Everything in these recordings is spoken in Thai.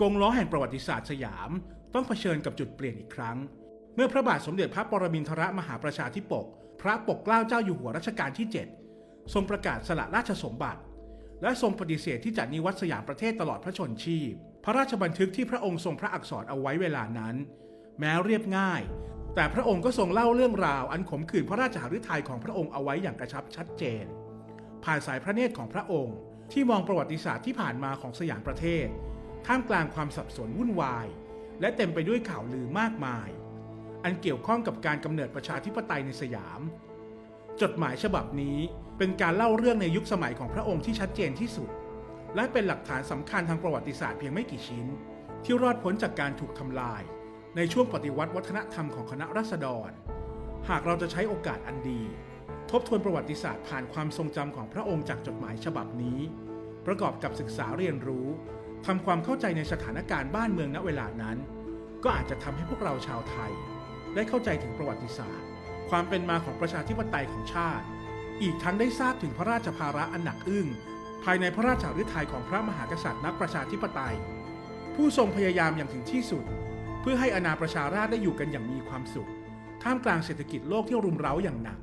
กงล้อแห่งประวัติศาสตร์สยาม ต้องเผชิญกับจุดเปลี่ยนอีกครั้ง เมื่อพระบาทสมเด็จพระปรมินทรมหาประชาธิปก พระปกเกล้าเจ้าอยู่หัวรัชกาลที่ 7 ทรงประกาศสละราชสมบัติ และทรงปฏิเสธที่จะนิวัตสยามประเทศตลอดพระชนชีพ พระราชบันทึกที่พระองค์ทรงพระอักษรเอาไว้เวลานั้น แม้เรียบง่าย แต่พระองค์ก็ทรงเล่าเรื่องราว อันขมขื่นพระราชหฤทัยของพระองค์เอาไว้อย่างกระชับชัดเจน ผ่านสายพระเนตรของพระองค์ ที่มองประวัติศาสตร์ที่ผ่านมาของสยามประเทศ ท่ามกลางความสับสนวุ่นวาย และเต็มไปด้วยข่าวลือมากมาย อันเกี่ยวข้องกับการกำเนิดประชาธิปไตยในสยาม จดหมายฉบับนี้เป็นการเล่าเรื่องในยุคสมัยของพระองค์ที่ชัดเจนที่สุด และเป็นหลักฐานสำคัญทางประวัติศาสตร์เพียงไม่กี่ชิ้น ที่รอดพ้นจากการถูกทำลาย ในช่วงปฏิวัติวัฒนธรรมของคณะรัษฎร หากเราจะใช้โอกาสอันดี ทบทวนประวัติศาสตร์ผ่านความทรงจำของพระองค์จากจดหมายฉบับนี้ ประกอบกับศึกษาเรียนรู้ ทำความเข้าใจในสถานการณ์บ้านเมืองณเวลานั้น ก็อาจจะทำให้พวกเราชาวไทย ได้เข้าใจถึงประวัติศาสตร์ ความเป็นมาของประชาธิปไตยของชาติ อีกทั้งได้ทราบถึงพระราชภาระอันหนักอึ้งภายในพระราชฤทัยของพระมหากษัตริย์นักประชาธิปไตย ผู้ทรงพยายามอย่างถึงที่สุด เพื่อให้อาณาประชาราษฎร์ได้อยู่กันอย่างมีความสุข ท่ามกลางเศรษฐกิจโลกที่รุมเร้าอย่างหนัก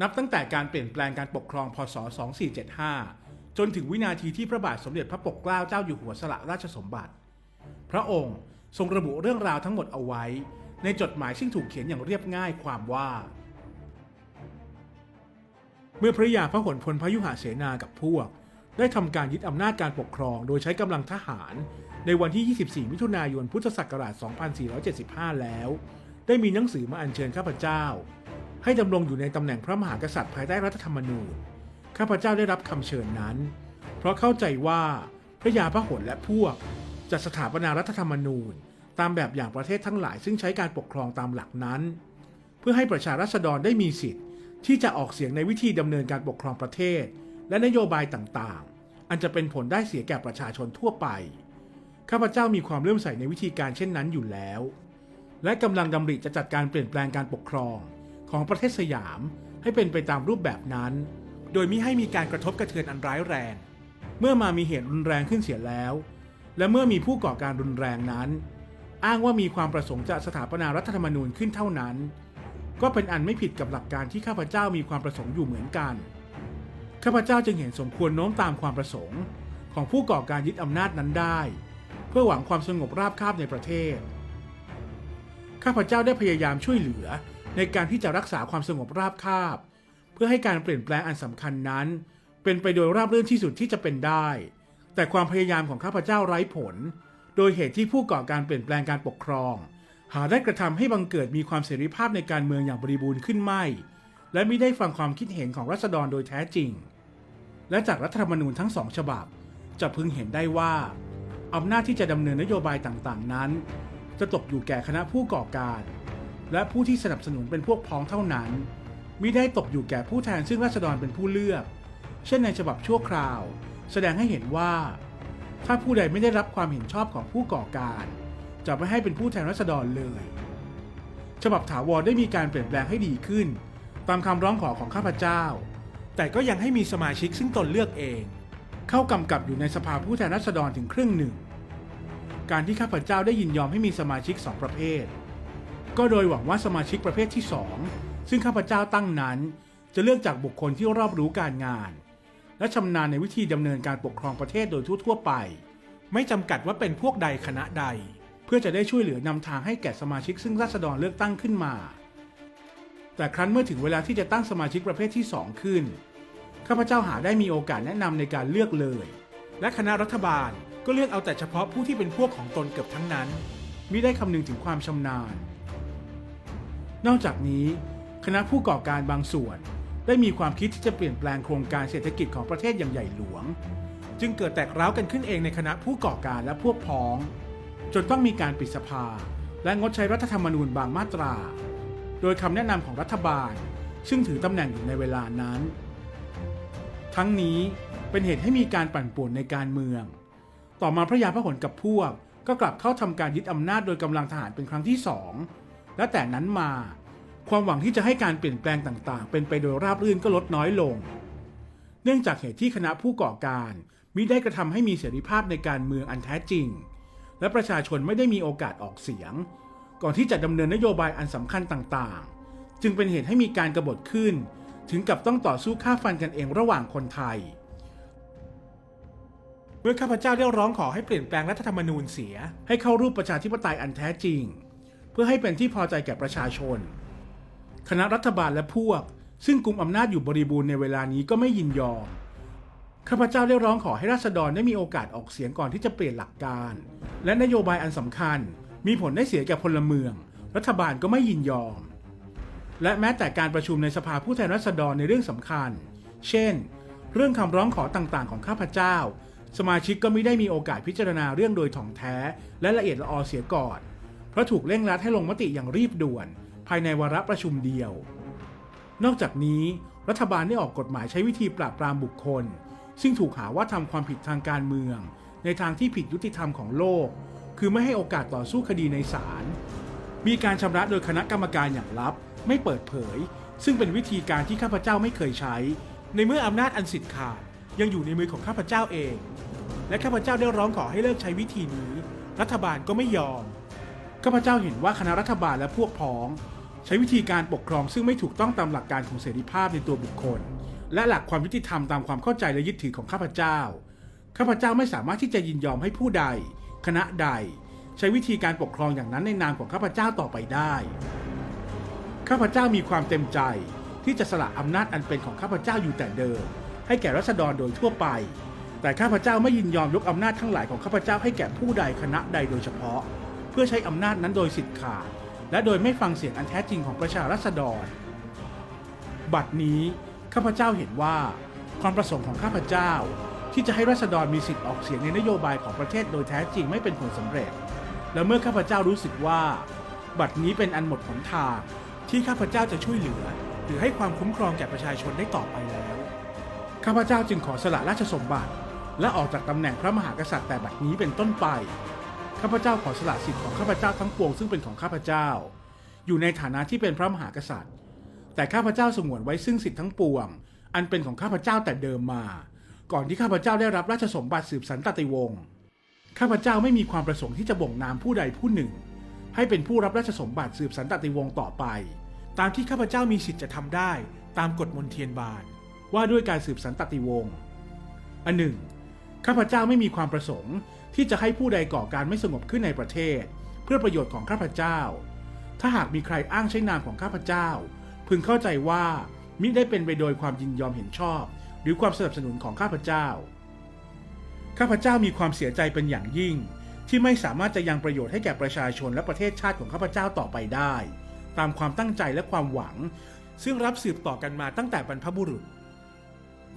นับตั้งแต่การเปลี่ยนแปลงการปกครองพศ 2475 จนถึงวินาทีที่พระบาทสมเด็จพระปกเกล้าเจ้าอยู่หัวสละราชสมบัติ พระองค์ทรงระบุเรื่องราวทั้งหมดเอาไว้ ในจดหมายซึ่งถูกเขียนอย่างเรียบง่ายความว่า เมื่อพระยาพระหลพลพยุหเสนากับพวก ได้ทำการยึดอำนาจการปกครองโดยใช้กำลังทหาร ในวันที่ 24 มิถุนายน พุทธศักราช 2475 แล้ว ได้มีหนังสือมาอัญเชิญข้าพเจ้า ให้ดำรงอยู่ในตำแหน่งพระมหากษัตริย์ภายใต้รัฐธรรมนูญ ข้าพเจ้าได้รับคำเชิญนั้น เพราะเข้าใจว่าพระยาพระหลและพวกจะสถาปนารัฐธรรมนูญ ตามแบบอย่างประเทศทั้งหลาย ซึ่งใช้การปกครองตามหลักนั้น เพื่อให้ประชาราษฎรได้มีสิทธิ์ ที่จะออกเสียงในวิธีดำเนินการปกครองประเทศ และนโยบายต่างๆ อันจะเป็นผลได้เสียแก่ประชาชนทั่วไป ข้าพเจ้ามีความเลื่อมใสในวิธีการเช่นนั้นอยู่แล้ว และกำลังดำริจะจัดการเปลี่ยนแปลงการปกครอง ของประเทศสยามให้เป็นไปตามรูปแบบนั้น โดยมิให้มีการกระทบกระเทือนอันร้ายแรง เมื่อมามีเหตุรุนแรงขึ้นเสียแล้ว และเมื่อมีผู้ก่อการรุนแรงนั้น อ้างว่ามีความประสงค์จะสถาปนารัฐธรรมนูญขึ้นเท่านั้น ก็เป็นอันไม่ผิดกับหลักการที่ข้าพเจ้ามีความประสงค์อยู่เหมือนกัน ข้าพเจ้าจึงเห็นสมควรโน้มตามความประสงค์ของผู้ก่อการยึดอำนาจนั้นได้ เพื่อหวังความสงบราบคาบในประเทศ ข้าพเจ้าได้พยายามช่วยเหลือ ในการที่จะรักษาความสงบราบคาบ เพื่อให้การเปลี่ยนแปลงอันสำคัญนั้น เป็นไปโดยราบรื่นที่สุดที่จะเป็นได้ แต่ความพยายามของข้าพเจ้าไร้ผล โดยเหตุที่ผู้ก่อการเปลี่ยนแปลงการปกครอง หาได้กระทำให้บังเกิดมีความเสรีภาพในการเมืองอย่างบริบูรณ์ขึ้นไม่ และไม่ได้ฟังความคิดเห็นของรัษฎรโดยแท้จริง และจากรัฐธรรมนูญทั้งสองฉบับ จะพึงเห็นได้ว่าอำนาจที่จะดำเนินนโยบายต่างๆนั้น จะตกอยู่แก่คณะผู้ก่อการ และผู้ที่สนับสนุนเป็นพวกพ้องเท่านั้นมิได้ตกอยู่แก่ผู้แทนซึ่งราษฎรเป็นผู้เลือก เช่นในฉบับชั่วคราว แสดงให้เห็นว่า ถ้าผู้ใดไม่ได้รับความเห็นชอบของผู้ก่อการ จะไม่ให้เป็นผู้แทนราษฎรเลย ฉบับถาวรได้มีการเปลี่ยนแปลงให้ดีขึ้น ตามคำร้องขอของข้าพเจ้า แต่ก็ยังให้มีสมาชิกซึ่งตนเลือกเอง เข้ากำกับอยู่ในสภาผู้แทนราษฎรถึงครึ่งหนึ่ง การที่ข้าพเจ้าได้ยินยอมให้มีสมาชิกสองประเภท ก็โดยหวังว่าสมาชิกประเภทที่สองซึ่งข้าพเจ้าตั้งนั้น จะเลือกจากบุคคลที่รอบรู้การงาน และชำนาญในวิธีดำเนินการปกครองประเทศโดยทั่วๆไป ไม่จำกัดว่าเป็นพวกใดคณะใด เพื่อจะได้ช่วยเหลือนำทางให้แก่สมาชิกซึ่งราษฎรเลือกตั้งขึ้นมา แต่ครั้นเมื่อถึงเวลาที่จะตั้งสมาชิกประเภทที่ 2 ขึ้นข้าพเจ้าหาได้มีโอกาสแนะนำในการเลือกเลย และคณะรัฐบาลก็เลือกเอาแต่เฉพาะผู้ที่เป็นพวกของตนเกือบทั้งนั้นมิได้คำนึงถึงความชำนาญ นอกจากนี้ คณะผู้ก่อการบางส่วน ได้มีความคิดที่จะเปลี่ยนแปลงโครงการเศรษฐกิจของประเทศอย่างใหญ่หลวง จึงเกิดแตกร้าวกันขึ้นเองในคณะผู้ก่อการและพวกพ้อง จนต้องมีการปิดสภา และงดใช้รัฐธรรมนูญบางมาตรา โดยคำแนะนำของรัฐบาล ซึ่งถือตำแหน่งอยู่ในเวลานั้น ทั้งนี้เป็นเหตุให้มีการปั่นป่วนในการเมือง ต่อมาพระยาพหลกับพวกก็กลับเข้าทำการยึดอำนาจโดยกำลังทหารเป็นครั้งที่สอง และแต่นั้นมา ความหวังที่จะให้การเปลี่ยนแปลงต่างๆ เป็นไปโดยราบรื่นก็ลดน้อยลง เนื่องจากเหตุที่คณะผู้ก่อการมิได้กระทำให้มีเสรีภาพในการเมืองอันแท้จริง และประชาชนไม่ได้มีโอกาสออกเสียง ก่อนที่จะดำเนินนโยบายอันสำคัญต่างๆ จึงเป็นเหตุให้มีการกรบฏขึ้น ถึงกับต้องต่อสู้ฆ่าฟันกันเองระหว่างคนไทย เมื่อข้าพเจ้าเรียกร้องขอให้เปลี่ยนแปลงรัฐธรรมนูญเสีย ให้เข้ารูปประชาธิปไตยอันแท้จริงเพื่อให้เป็นที่พอใจแก่ประชาชน คณะรัฐบาลและพวก ซึ่งกลุ่มอำนาจอยู่บริบูรณ์ในเวลานี้ก็ไม่ยินยอม ข้าพเจ้าเรียกร้องขอให้ราษฎรได้มีโอกาสออกเสียงก่อนที่จะเปลี่ยนหลักการ และนโยบายอันสำคัญ มีผลได้เสียแก่พลเมือง รัฐบาลก็ไม่ยินยอม และแม้แต่การประชุมในสภาผู้แทนราษฎรในเรื่องสำคัญ เช่น เรื่องคำร้องขอต่างๆ ของข้าพเจ้า สมาชิกก็ไม่ได้มีโอกาสพิจารณาเรื่องโดยถ่องแท้ และละเอียดละออเสียก่อน ราะถูกเร่งรัดให้ลงมติอย่างรีบด่วน ภายในวาระประชุมเดียว นอกจากนี้ รัฐบาลได้ออกกฎหมายใช้วิธีปราบปรามบุคคล ซึ่งถูกหาว่าทำความผิดทางการเมือง ในทางที่ผิดยุติธรรมของโลก คือไม่ให้โอกาสต่อสู้คดีในศาลมีการชำระโดยคณะกรรมการอย่างลับ ไม่เปิดเผย ซึ่งเป็นวิธีการที่ข้าพเจ้าไม่เคยใช้ ในเมื่ออำนาจอันสิทธิ์ขาดยังอยู่ในมือของข้าพเจ้าเอง และข้าพเจ้าได้ร้องขอให้เลิกใช้วิธีนี้ รัฐบาลก็ไม่ยอม ข้าพเจ้าเห็นว่าคณะรัฐบาลและพวกพ้อง ใช้วิธีการปกครองซึ่งไม่ถูกต้องตามหลักการของเสรีภาพในตัวบุคคล และหลักความยุติธรรมตามความเข้าใจและยึดถือของข้าพเจ้า ข้าพเจ้าไม่สามารถที่จะยินยอมให้ผู้ใด คณะใด ใช้วิธีการปกครองอย่างนั้นในนามของข้าพเจ้าต่อไปได้ ข้าพเจ้ามีความเต็มใจที่จะสละอำนาจอันเป็นของข้าพเจ้าอยู่แต่เดิม ให้แก่รัษฎรโดยทั่วไป แต่ข้าพเจ้าไม่ยินยอมยกอำนาจทั้งหลายของข้าพเจ้าให้แก่ผู้ใดคณะใดโดยเฉพาะ พื่อใช้อำนาจนั้นโดยสิทธิ์ขาด และโดยไม่ฟังเสียงอันแท้จริงของประชารัษฎร บัดนี้ข้าพเจ้าเห็นว่า ความประสงค์ของข้าพเจ้า ที่จะให้รัษฎรมีสิทธิ์ออกเสียงในนโยบายของประเทศโดยแท้จริงไม่เป็นผลสำเร็จ และเมื่อข้าพเจ้ารู้สึกว่า บัดนี้เป็นอันหมดหนทางที่ข้าพเจ้าจะช่วยเหลือ หรือให้ความคุ้มครองแก่ประชาชนได้ต่อไปแล้ว ข้าพเจ้าจึงขอสละราชสมบัติ และออกจากตำแหน่งพระมหากษัตริย์แต่บัดนี้เป็นต้นไป ข้าพเจ้าขอสละสิทธิ์ของข้าพเจ้าทั้งปวงซึ่งเป็นของข้าพเจ้า อยู่ในฐานะที่เป็นพระมหากษัตริย์ แต่ข้าพเจ้าสงวนไว้ซึ่งสิทธิ์ทั้งปวง อันเป็นของข้าพเจ้าแต่เดิมมา ก่อนที่ข้าพเจ้าได้รับราชสมบัติสืบสันตติวงศ์ข้าพเจ้าไม่มีความประสงค์ที่จะบ่งนามผู้ใดผู้หนึ่ง ให้เป็นผู้รับราชสมบัติสืบสันตติวงศ์ต่อไป ตามที่ข้าพเจ้ามีสิทธิ์จะทำได้ ตามกฎมนเทียนบานว่าด้วยการสืบสันตติวงศ์อันหนึ่ง ข้าพเจ้าไม่มีความประสงค์ ที่จะให้ผู้ใดก่อการไม่สงบขึ้นในประเทศ เพื่อประโยชน์ของข้าพเจ้า ถ้าหากมีใครอ้างใช้นามของข้าพเจ้า พึงเข้าใจว่ามิได้เป็นไปโดยความยินยอมเห็นชอบ หรือความสนับสนุนของข้าพเจ้า ข้าพเจ้ามีความเสียใจเป็นอย่างยิ่ง ที่ไม่สามารถจะยังประโยชน์ให้แก่ประชาชนและประเทศชาติของข้าพเจ้าต่อไปได้ ตามความตั้งใจและความหวัง ซึ่งรับสืบต่อกันมาตั้งแต่บรรพบุรุษ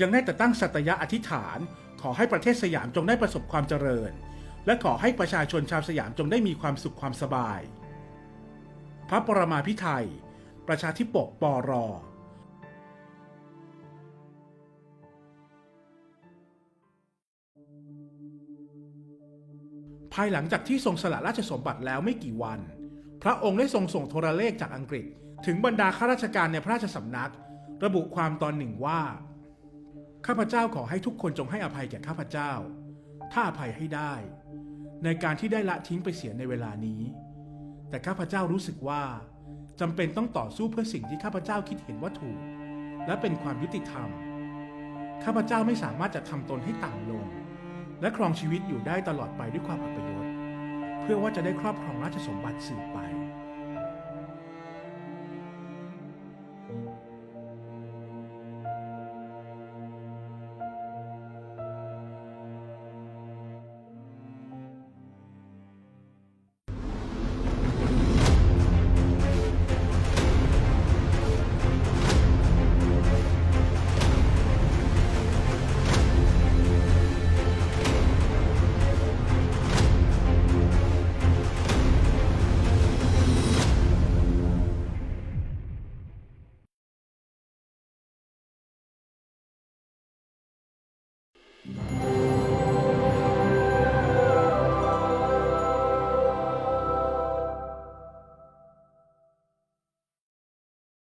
ยังได้แต่ตั้งสัตยะอธิษฐาน ขอให้ประเทศสยามจงได้ประสบความเจริญ และขอให้ประชาชนชาวสยามจงได้มีความสุขความสบาย พระปรมาภิไธยประชาธิปกปรภายหลังจากที่ทรงสละราชสมบัติแล้วไม่กี่วัน พระองค์ได้ทรงส่งโทรเลขจากอังกฤษ ถึงบรรดาข้าราชการในพระราชสำนัก ระบุความตอนหนึ่งว่า ข้าพเจ้าขอให้ทุกคนจงให้อภัยแก่ข้าพเจ้า ถ้าอภัยให้ได้ ในการที่ได้ละทิ้งไปเสียในเวลานี้ แต่ข้าพเจ้ารู้สึกว่าจำเป็นต้องต่อสู้เพื่อสิ่งที่ข้าพเจ้าคิดเห็นว่าถูก และเป็นความยุติธรรม ข้าพเจ้าไม่สามารถจะทำตนให้ต่ำลง และครองชีวิตอยู่ได้ตลอดไปด้วยความอัปยศเพื่อว่าจะได้ครอบครองราชสมบัติสืบไป